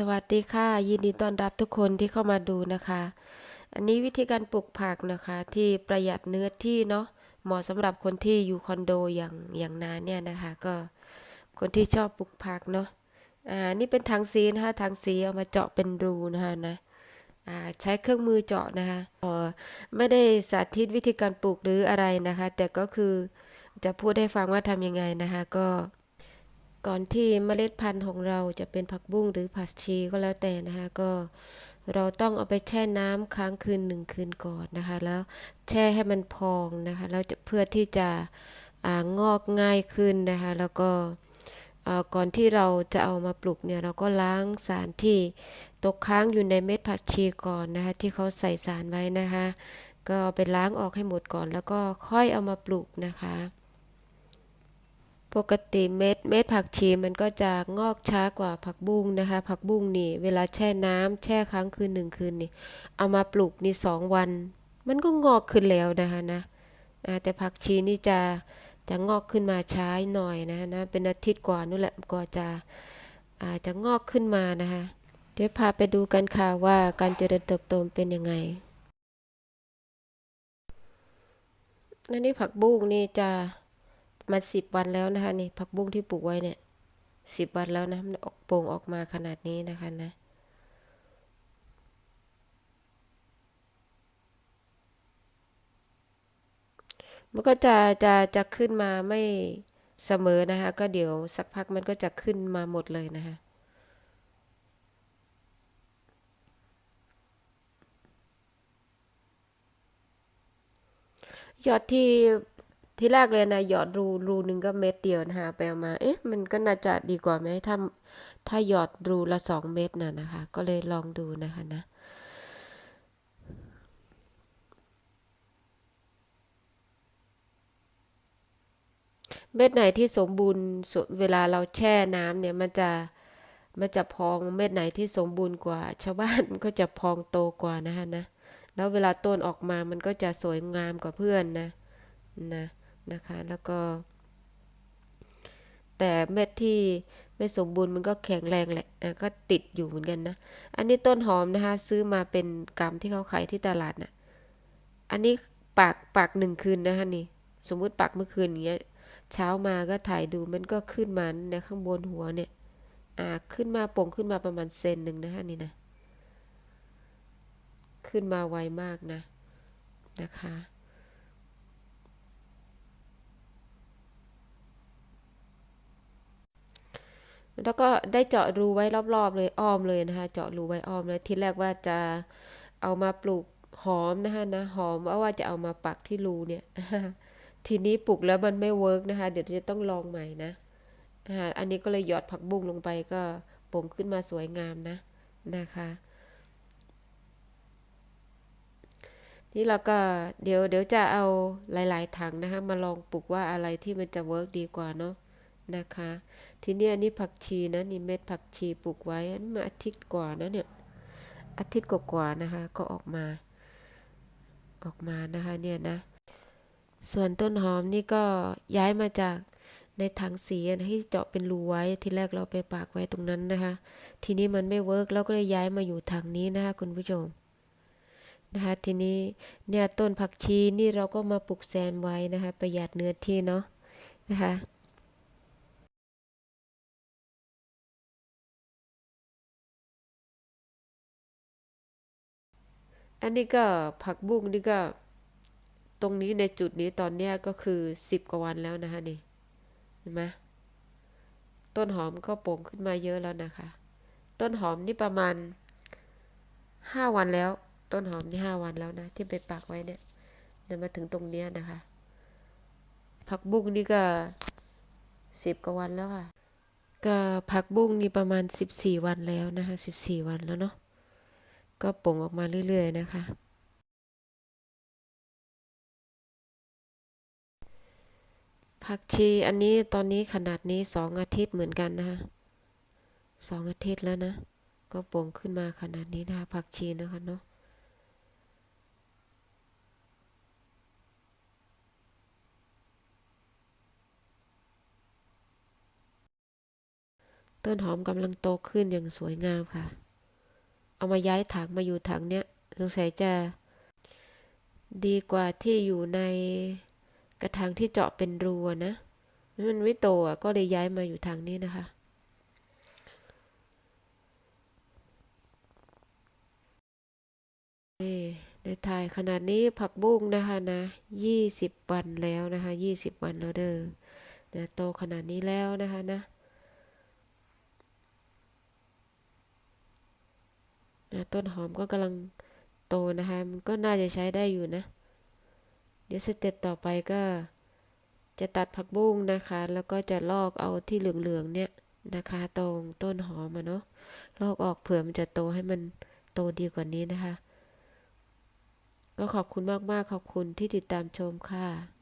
สวัสดีค่ะ ยินดีต้อนรับทุกคนที่เข้ามาดูนะคะ อันนี้วิธีการปลูกผักนะคะ ที่ประหยัดเนื้อที่เนาะเหมาะสำหรับคนที่อยู่คอนโดอย่างอย่างนานเนี่ยนะคะ ก็คนที่ชอบปลูกผักเนาะอ่านี่เป็นถังสีนะคะถังสีเอามาเจาะเป็นรูนะคะนะอ่าใช้เครื่องมือเจาะนะคะเออไม่ได้สาธิตวิธีการปลูกหรืออะไรนะคะ แต่ก็คือจะพูดให้ฟังว่าทำยังไงนะคะ ก็ ก่อนที่เมล็ดพันธุ์ของเราจะเป็นผักบุ้งหรือผักชีก็แล้วแต่นะคะก็เราต้องเอาไปแช่น้ำค้างคืนหนึ่งคืนก่อนนะคะ แล้วแช่ให้มันพองนะคะแล้วจะเพื่อที่จะองอกง่ายขึ้นนะคะ แล้วก็ก่อนที่เราจะเอามาปลูกเนี่ยเราก็ล้างสารที่ตกค้างอยู่ในเม็ดผักชีก่อนนะคะ ที่เขาใส่สารไว้นะคะ ก็ไปล้างออกให้หมดก่อน แล้วก็ค่อยเอามาปลูกนะคะ ปกติเม็ดเม็ดผักชีมันก็จะงอกช้ากว่าผักบุ้งนะคะ ผักบุ้งนี่ เวลาแช่น้ำแช่ค้างคืนหนึ่งคืนนี่เอามาปลูกนี่สองวัน มันก็งอกขึ้นแล้วนะคะนะแต่ผักชีนี่จะจะงอกขึ้นมาช้าหน่อยนะคะนะเป็นอาทิตย์กว่านู่นแหละก็จะอาจะงอกขึ้นมานะคะเดี๋ยวพาไปดูกันค่ะว่าการเจริญเติบโตเป็นยังไงอันนี้ผักบุ้งนี่จะ มาสิบวันแล้วนะคะนี่ผักบุ้งที่ปลูกไว้เนี่ยสิบวันแล้วนะมันออกโป่งออกมาขนาดนี้นะคะนะมันก็จะจะจะขึ้นมาไม่เสมอนะคะ ก็เดี๋ยวสักพักมันก็จะขึ้นมาหมดเลยนะคะยอดที่ ที่แรกเลยนะหยอดรูรูหนึ่งก็เม็ดเดียวนะคะไปเอามา เอ๊ะ มันก็น่าจะดีกว่าไหมถ้าถ้าหยอดรูละสองเม็ดน่ะนะคะ ก็เลยลองดูนะคะนะเม็ดไหนที่สมบูรณ์สุดเวลาเราแช่น้ำเนี่ยมันจะมันจะพองเม็ดไหนที่สมบูรณ์กว่า ชาวบ้านมันก็จะพองโตกว่านะคะนะ แล้วเวลาต้นออกมามันก็จะสวยงามกว่าเพื่อนนะนะ นะคะ แล้วก็ แต่เม็ดที่ไม่สมบูรณ์มันก็แข็งแรงแหละอะก็ติดอยู่เหมือนกันนะ อันนี้ต้นหอมนะคะ ซื้อมาเป็นกำที่เขาขายที่ตลาดน่ะ อันนี้ปากปากหนึ่งคืนนะคะนี่ สมมุติปากเมื่อคืนอย่างเงี้ย เช้ามาก็ถ่ายดูมันก็ขึ้นมาในข้างบนหัวเนี่ย อ่าขึ้นมาโป่งขึ้นมาประมาณเซนหนึ่งนะคะนี่นะขึ้นมาไวมากนะนะคะ แล้วก็ได้เจาะรูไว้รอบๆเลยอ้อมเลยนะคะ เจาะรูไว้อ้อมเลยทีแรกว่าจะเอามาปลูกหอมนะคะนะหอมว่าว่าจะเอามาปักที่รูเนี่ย ทีนี้ปลูกแล้วมันไม่เวิร์กนะคะ เดี๋ยวจะต้องลองใหม่นะอันนี้ก็เลยหยอดผักบุ้งลงไปก็โป่งขึ้นมาสวยงามนะนะคะนี่เราก็เดี๋ยวเดี๋ยวจะเอาหลาย ๆ ถังนะคะ มาลองปลูกว่าอะไรที่มันจะเวิร์กดีกว่าเนาะ นะคะ ทีนี้อันนี้ผักชีนะนี่เม็ดผักชีปลูกไว้อันมาอาทิตย์กว่านะเนี่ยอาทิตย์กว่าๆนะคะ ก็ออกมา ออกมานะคะเนี่ยนะ ส่วนต้นหอมนี่ก็ย้ายมาจากในถังสีอันที่เจาะเป็นรูไว้ที่แรกเราไปปากไว้ตรงนั้นนะคะ ทีนี้มันไม่เวิร์กเราก็เลยย้ายมาอยู่ถังนี้นะคะคุณผู้ชมนะคะทีนี้เนี่ยต้นผักชีนี่เราก็มาปลูกแซมไว้นะคะ ประหยัดเนื้อที่เนาะนะคะ อันนี้ก็ผักบุ้งนี่ก็ตรงนี้ในจุดนี้ตอนเนี้ยก็คือสิบกว่าวันแล้วนะคะนี่เห็นไหมต้นหอมก็โป่งขึ้นมาเยอะแล้วนะคะ ต้นหอมนี่ประมาณห้าวันแล้ว ต้นหอมนี่ห้าวันแล้วนะ ที่ไปปักไว้เนี่ยเดี๋ยวมาถึงตรงเนี้ยนะคะ ผักบุ้งนี่ก็สิบกว่าวันแล้วค่ะ ก็ผักบุ้งนี่ประมาณสิบสี่วันแล้วนะคะสิบสี่วันแล้วเนาะ ก็โป่งออกมาเรื่อย ๆ นะคะ ผักชีอันนี้ตอนนี้ขนาดนี้สองอาทิตย์เหมือนกันนะคะสองอาทิตย์แล้วนะ ก็โป่งขึ้นมาขนาดนี้นะคะผักชีนะคะเนาะต้นหอมกำลังโตขึ้นอย่างสวยงามค่ะ เอามาย้ายถังมาอยู่ถังเนี้ยสงสัยจะดีกว่าที่อยู่ในกระถางที่เจาะเป็นรูนะ มันไม่โตอะก็เลยย้ายมาอยู่ทางนี้นะคะ นี่ในถ่ายขนาดนี้ผักบุ้งนะคะนะยี่สิบวันแล้วนะคะยี่สิบวันแล้วเด้อนะโตขนาดนี้แล้วนะคะนะ นะต้นหอมก็กำลังโตนะคะ มันก็น่าจะใช้ได้อยู่นะ เดี๋ยวสเต็ปต่อไปก็จะตัดผักบุ้งนะคะ แล้วก็จะลอกเอาที่เหลืองๆเนี่ยนะคะ ตรงต้นหอมอะเนาะ ลอกออกเผื่อมันจะโตให้มันโตดีกว่านี้นะคะ ก็ขอบคุณมากๆ ขอบคุณที่ติดตามชมค่ะ